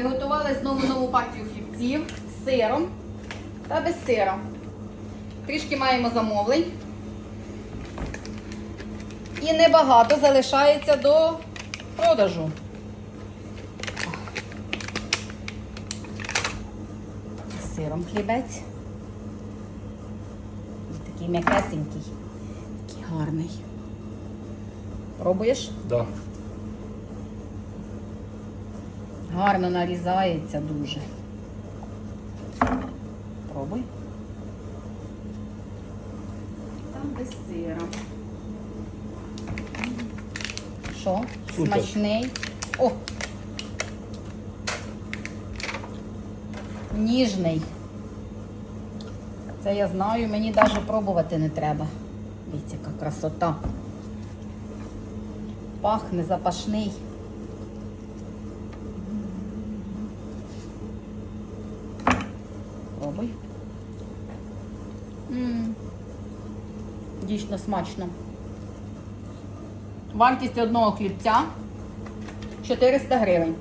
Приготували знову нову партію хлібців з сиром та без сира. Трішки маємо замовлень. І небагато залишається до продажу. З сиром хлібець. Ось Такий м'якесенький, такий гарний. Пробуєш? Да. Гарно нарізається дуже. Пробуй. Там без сира. Що? Супер. Смачний. О! Ніжний. Це я знаю, мені навіть пробувати не треба. Дивіться, яка красота. Пахне запашний. Пробуй. М, Дійсно смачно. Вартість одного хлібця 400 гривень.